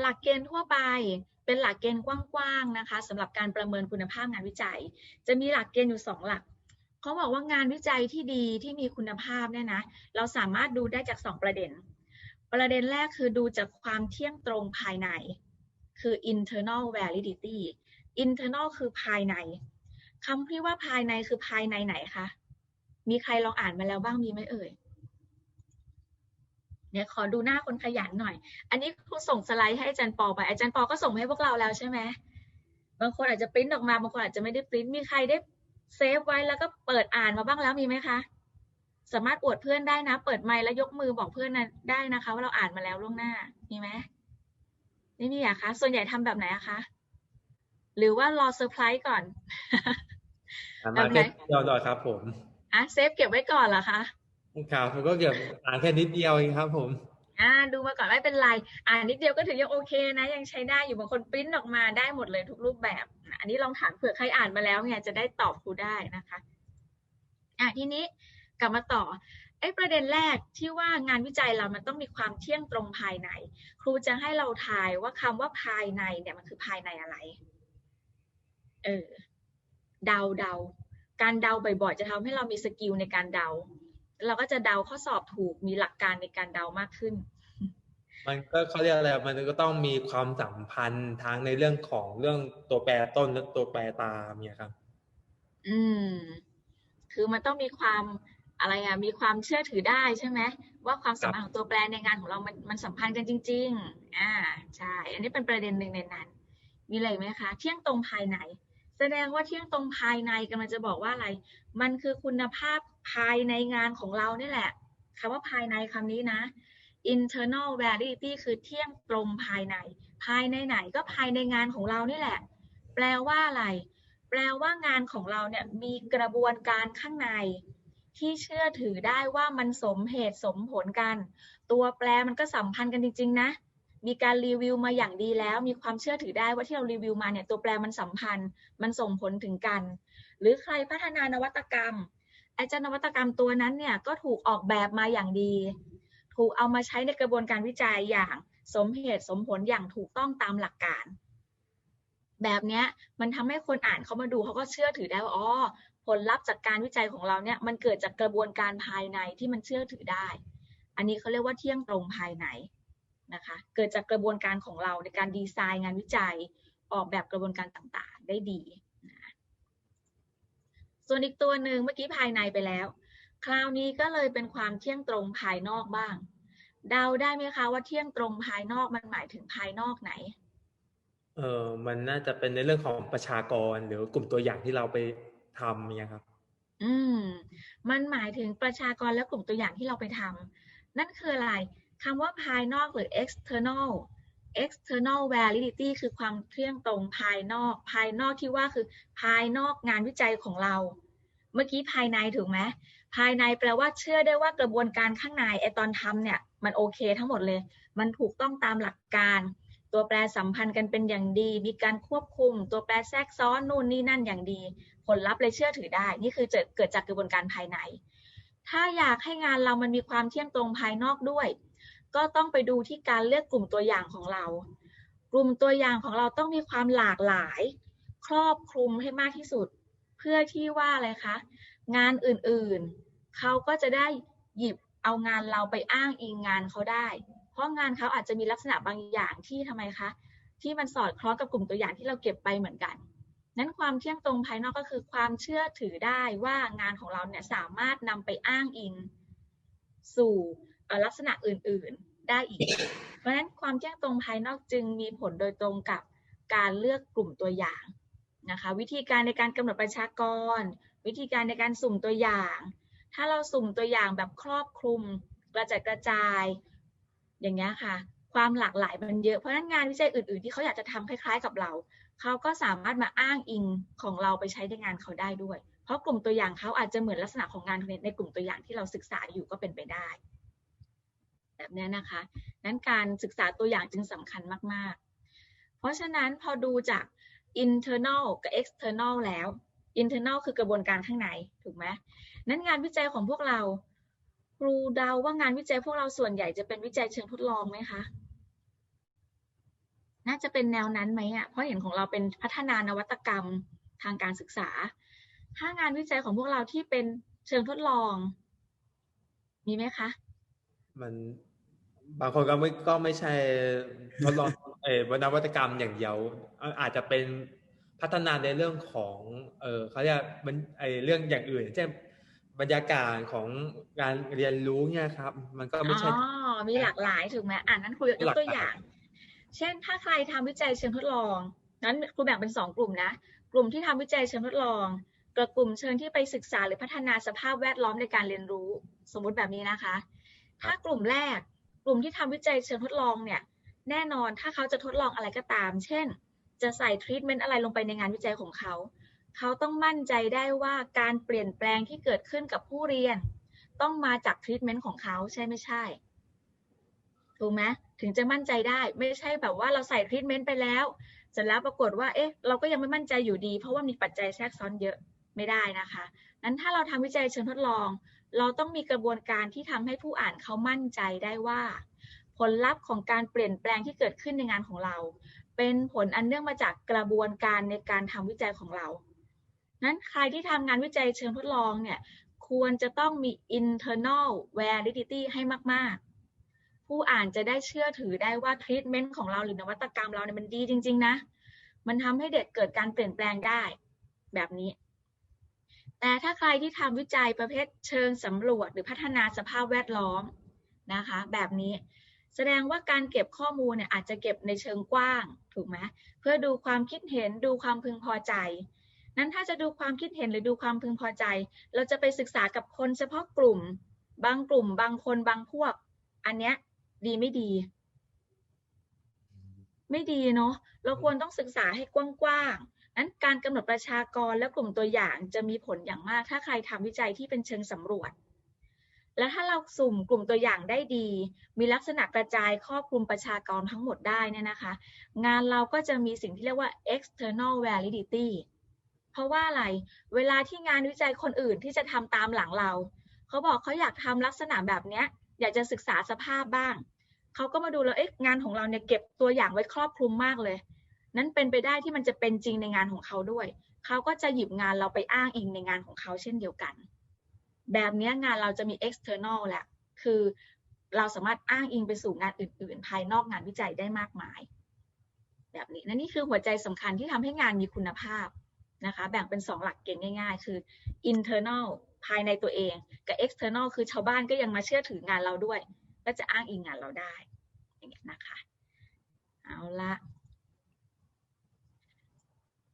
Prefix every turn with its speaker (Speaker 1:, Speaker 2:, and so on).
Speaker 1: หลักเกณฑ์ทั่วไปเป็นหลักเกณฑ์กว้างๆนะคะสำหรับการประเมินคุณภาพงานวิจัย จะมีหลักเกณฑ์อยู่สองหลักเขาบอกว่างานวิจัยที่ดีที่มีคุณภาพเนี่ยนะเราสามารถดูได้จากสองประเด็น ประเด็นแรกคือดูจากความเที่ยงตรงภายใน คือ internal validity internal คือภายในคำที่ว่าภายในคือภายในไหนคะมีใครลองอ่านมาแล้วบ้างมีไหมเอ่ย เนี่ยขอดูหน้าคนขยันหน่อย อันนี้ครูส่งสไลด์ให้อาจารย์ปอไป อาจารย์ปอก็ส่งให้พวกเราแล้วใช่ไหมบางคนอาจจะปริ้นออกมาบางคนอาจจะไม่ได้ปริ้นมีใครได้เซฟไว้แล้วก็เปิดอ่านมาบ้างแล้วมีไหมคะ สามารถอวดเพื่อนได้นะ เปิดไมค์แล้วยกมือบอกเพื่อนนะได้นะคะ ว่าเราอ่านมาแล้วล่วงหน้ามีไหมไม่มีอะคะ ส่วนใหญ่ทำแบบไหนอะคะหรือว่ารอเซอร์ไพรส์ก่อน
Speaker 2: มาแค่เดียวดอยครับผม
Speaker 1: อะเซฟเก็บไว้ก่อนเหรอคะ
Speaker 2: ครับผมก็เก็บอ่านแค่นิดเดียวเองครับ ผม
Speaker 1: อ่า ดูมาก่อนไม่เป็นไร อ่านนิดเดียวก็ถือยังโอเคนะ ยังใช้ได้อยู่บางคนปริ้นออกมาได้หมดเลยทุกรูปแบบ อันนี้ลองถามเผื่อใครอ่านมาแล้วไงจะได้ตอบครูได้นะคะ อะทีนี้กลับมาต่อไอ้ประเด็นแรกที่ว่างานวิจัยเรามันต้องมีความเที่ยงตรงภายใน ครูจะให้เราทายว่าคำว่าภายในเนี่ยมันคือภายในอะไร เออเดาเดาการเดาบ่อยๆจะทำให้เรามีสกิลในการเดา เราก็จะเดาข้อสอบถูกมีหลักการในการเดามากขึ้น
Speaker 2: มันก็เขาเรียกอะไรมันก็ต้องมีความสัมพันธ์ทั้งในเรื่องของเรื่องตัวแปรต้นและตัวแปรตามเนี่ยครับ
Speaker 1: อืม คือมันต้องมีความอะไรอะมีความเชื่อถือได้ใช่ไหมว่าความสัมพันธ์ของตัวแปรในงานของเรามันมันสัมพันธ์กันจริง ๆ อ่าใช่ อันนี้เป็นประเด็นหนึ่งในนั้น มีอะไรไหมคะ เที่ยงตรงภายใน แสดงว่าเที่ยงตรงภายในกำลังจะบอกว่าอะไร มันคือคุณภาพ ภายในงานของเรานี่แหละคำว่าภายในคำนี้นะ internal validity คือเที่ยงตรงภายใน ภายในไหนก็ภายในงานของเรานี่แหละ แปลว่าอะไร แปลว่างานของเราเนี่ยมีกระบวนการข้างใน ที่เชื่อถือได้ว่ามันสมเหตุสมผลกัน ตัวแปรมันก็สัมพันธ์กันจริง ๆ นะ มีการรีวิวมาอย่างดีแล้ว มีความเชื่อถือได้ว่าที่เรารีวิวมาเนี่ยตัวแปรมันสัมพันธ์ มันส่งผลถึงกัน หรือใครพัฒนานวัตกรรม ไอ้เจ้านวัตกรรมตัวนั้นเนี่ยก็ถูกออกแบบมาอย่างดี ถูกเอามาใช้ในกระบวนการวิจัยอย่างสมเหตุสมผลอย่างถูกต้องตามหลักการ แบบเนี้ยมันทำให้คนอ่านเขามาดูเขาก็เชื่อถือได้ว่าอ๋อผลลัพธ์จากการวิจัยของเราเนี่ยมันเกิดจากกระบวนการภายในที่มันเชื่อถือได้ อันนี้เขาเรียกว่าเที่ยงตรงภายในนะคะ เกิดจากกระบวนการของเราในการดีไซน์งานวิจัยออกแบบกระบวนการต่างๆ ได้ดี ส่วนอีกตัวหนึ่งเมื่อกี้ภายในไปแล้ว คราวนี้ก็เลยเป็นความเที่ยงตรงภายนอกบ้าง เดาได้ไหมคะว่าเที่ยงตรงภายนอกมันหมายถึงภายนอกไหน
Speaker 2: เออมันน่าจะเป็นในเรื่องของประชากรหรือกลุ่มตัวอย่างที่เราไปทำเนี่ยครับ
Speaker 1: อืม มันหมายถึงประชากรและกลุ่มตัวอย่างที่เราไปทำนั่นคืออะไรคำว่าภายนอกหรือ external external validity คือความเที่ยงตรงภายนอก ภายนอกที่ว่าคือภายนอกงานวิจัยของเรา เมื่อกี้ภายในถูกไหมภายในแปลว่าเชื่อได้ว่ากระบวนการข้างในไอตอนทำเนี่ยมันโอเคทั้งหมดเลย มันถูกต้องตามหลักการ ตัวแปรสัมพันธ์กันเป็นอย่างดี มีการควบคุม ตัวแปรแทรกซ้อนนู่นนี่นั่นอย่างดี ผลลัพธ์เลยเชื่อถือได้ นี่คือเกิดจากกระบวนการภายใน ถ้าอยากให้งานเรามันมีความเที่ยงตรงภายนอกด้วย ก็ต้องไปดูที่การเลือกกลุ่มตัวอย่างของเรา กลุ่มตัวอย่างของเราต้องมีความหลากหลาย ครอบคลุมให้มากที่สุด เพื่อที่ว่าอะไรคะ งานอื่นๆ เขาก็จะได้หยิบเอางานเราไปอ้างอิงงานเขาได้ เพราะงานเขาอาจจะมีลักษณะบางอย่างที่ทำไมคะ ที่มันสอดคล้องกับกลุ่มตัวอย่างที่เราเก็บไปเหมือนกัน นั้นความเที่ยงตรงภายนอกก็คือความเชื่อถือได้ว่างานของเราเนี่ยสามารถนำไปอ้างอิง สู่ ลักษณะอื่นๆได้อีก เพราะฉะนั้นความแจ้งตรงภายนอกจึงมีผลโดยตรงกับการเลือกกลุ่มตัวอย่างนะคะ วิธีการในการกำหนดประชากร วิธีการในการสุ่มตัวอย่าง ถ้าเราสุ่มตัวอย่างแบบครอบคลุม กระจายกระจาย อย่างนี้ยค่ะ ความหลากหลายมันเยอะเพราะฉะนั้นงานวิจัยอื่นๆ ที่เขาอยากจะทำคล้ายๆกับเรา เขาก็สามารถมาอ้างอิงของเราไปใช้ในงานเขาได้ด้วย เพราะกลุ่มตัวอย่างเขาอาจจะเหมือนลักษณะของงานในกลุ่มตัวอย่างที่เราศึกษาอยู่ก็เป็นไปได้ แบบนี้นะคะ นั้นการศึกษาตัวอย่างจึงสำคัญมาก ๆ เพราะฉะนั้นพอดูจาก internal กับ external แล้ว internal คือกระบวนการข้างในถูกไหมนั้นงานวิจัยของพวกเรา ครูเดาว่างานวิจัยพวกเราส่วนใหญ่จะเป็นวิจัยเชิงทดลองไหมคะ น่าจะเป็นแนวนั้นไหมอะ เพราะเห็นของเราเป็นพัฒนานวัตกรรมทางการศึกษา ถ้างานวิจัยของพวกเราที่เป็นเชิงทดลอง มีไหมคะ
Speaker 2: มัน บางคนก็ไม่ก็ไม่ใช่ทดลองเออนวัตกรรมอย่างเดียว อาจจะเป็นพัฒนาในเรื่องของเออเขาเรียกมันไอเรื่องอย่างอื่นเช่นบรรยากาศของการเรียนรู้เนี่ยครับ มันก็ไม่ใช่
Speaker 1: อ๋อมีหลากหลายถูกไหมอ่านนั้นครูยก
Speaker 2: หลาก
Speaker 1: ตัวอย่าง เช่นถ้าใครทำวิจัยเชิงทดลอง นั้นครูแบ่งเป็นสองกลุ่มนะ กลุ่มที่ทำวิจัยเชิงทดลองกับกลุ่มเชิงที่ไปศึกษาหรือพัฒนาสภาพแวดล้อมในการเรียนรู้ สมมุติแบบนี้นะคะ ถ้ากลุ่มแรก กลุ่มที่ทำวิจัยเชิงทดลองเนี่ยแน่นอนถ้าเขาจะทดลองอะไรก็ตาม เช่น จะใส่ทรีทเมนต์อะไรลงไปในงานวิจัยของเขา เขาต้องมั่นใจได้ว่าการเปลี่ยนแปลงที่เกิดขึ้นกับผู้เรียน ต้องมาจากทรีทเมนต์ของเขาใช่ไม่ใช่ถูกไหมถึงจะมั่นใจได้ไม่ใช่แบบว่าเราใส่ทรีทเมนต์ไปแล้วเสร็จแล้วปรากฏว่าเอ๊ะเราก็ยังไม่มั่นใจอยู่ดี เพราะว่ามีปัจจัยแทรกซ้อนเยอะไม่ได้นะคะนั้นถ้าเราทำวิจัยเชิงทดลอง เราต้องมีกระบวนการที่ทำให้ผู้อ่านเขามั่นใจได้ว่า ผลลัพธ์ของการเปลี่ยนแปลงที่เกิดขึ้นในงานของเรา เป็นผลอันเนื่องมาจากกระบวนการในการทำวิจัยของเรา นั้นใครที่ทำงานวิจัยเชิงทดลองเนี่ยควรจะต้องมี internal validity ให้มาก ๆ ผู้อ่านจะได้เชื่อถือได้ว่าทรีทเมนต์ของเราหรือนวัตกรรมเราเนี่ยมันดีจริง ๆ นะ มันทำให้เด็กเกิดการเปลี่ยนแปลงได้ แบบนี้ แต่ถ้าใครที่ทำวิจัยประเภทเชิงสำรวจหรือพัฒนาสภาพแวดล้อมนะคะ แบบนี้แสดงว่าการเก็บข้อมูลเนี่ยอาจจะเก็บในเชิงกว้างถูกไหมเพื่อดูความคิดเห็นดูความพึงพอใจ นั้นถ้าจะดูความคิดเห็นหรือดูความพึงพอใจ เราจะไปศึกษากับคนเฉพาะกลุ่ม บางกลุ่ม บางคนบางพวก อันเนี้ยดีไม่ดี ไม่ดีเนาะเราควรต้องศึกษาให้กว้างๆนั้นการกำหนดประชากรและกลุ่มตัวอย่างจะมีผลอย่างมาก ถ้าใครทำวิจัยที่เป็นเชิงสำรวจ และถ้าเราสุ่มกลุ่มตัวอย่างได้ดี มีลักษณะกระจายครอบคลุมประชากรทั้งหมดได้เนี่ยนะคะ งานเราก็จะมีสิ่งที่เรียกว่า external validity เพราะว่าอะไร เวลาที่งานวิจัยคนอื่นที่จะทำตามหลังเรา เขาบอกเขาอยากทำลักษณะแบบเนี้ย อยากจะศึกษาสภาพบ้าง เขาก็มาดูแล้วเอ๊ะงานของเราเนี่ยเก็บตัวอย่างไว้ครอบคลุมมากเลย นั้นเป็นไปได้ที่มันจะเป็นจริงในงานของเขาด้วย เขาก็จะหยิบงานเราไปอ้างอิงในงานของเขาเช่นเดียวกัน แบบนี้งานเราจะมี external แหละคือเราสามารถอ้างอิงไปสู่งานอื่น ๆ ภายนอกงานวิจัยได้มากมาย แบบนี้นั่นนี่คือหัวใจสำคัญที่ทำให้งานมีคุณภาพนะคะแบ่งเป็นสองหลักเกณฑ์ง่ายๆ คือ internal ภายในตัวเอง กับ external คือชาวบ้านก็ยังมาเชื่อถืองานเราด้วย ก็จะอ้างอิงงานเราได้อย่างเงี้ยนะคะ เอาละ